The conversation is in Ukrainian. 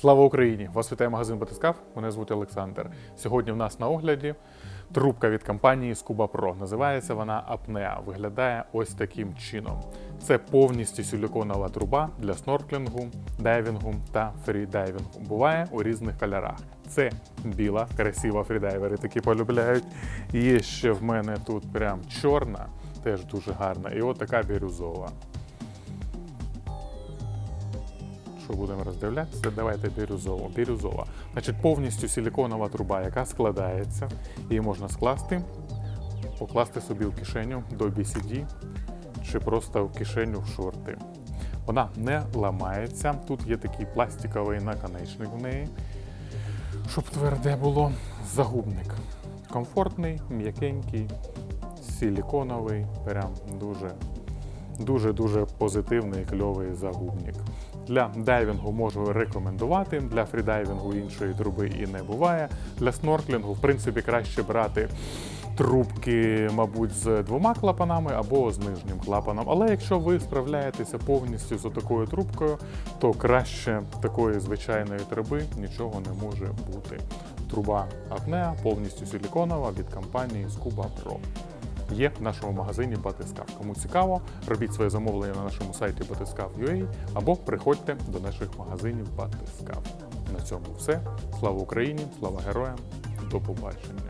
Слава Україні! Вас вітає магазин Батискаф. Мене звуть Олександр. Сьогодні в нас на огляді трубка від компанії Scuba Pro. Називається вона Apnea. Виглядає ось таким чином. Це повністю силіконова труба для снорклінгу, дайвінгу та фрідайвінгу. Буває у різних кольорах. Це біла, красива фрідайвери такі полюбляють. Є ще в мене тут прям чорна, теж дуже гарна. І от така бірюзова. Що будемо роздивлятися? Давайте бірюзово. Бірюзова. Значить, повністю силіконова труба, яка складається. Її можна скласти, покласти собі в кишеню до BCD чи просто в кишеню в шорти. Вона не ламається. Тут є такий пластиковий наконечник в неї, щоб тверде було. Загубник. Комфортний, м'якенький, силіконовий, прям дуже дуже-дуже позитивний кльовий загубник. Для дайвінгу можу рекомендувати, для фрідайвінгу іншої труби і не буває. Для снорклінгу, в принципі, краще брати трубки, мабуть, з двома клапанами або з нижнім клапаном. Але якщо ви справляєтеся повністю з такою трубкою, то краще такої звичайної труби нічого не може бути. Труба апнеа повністю силіконова від компанії Scuba Pro є в нашому магазині Батискав. Кому цікаво, робіть своє замовлення на нашому сайті Батискав.ua або приходьте до наших магазинів Батискав. На цьому все. Слава Україні! Слава героям! До побачення!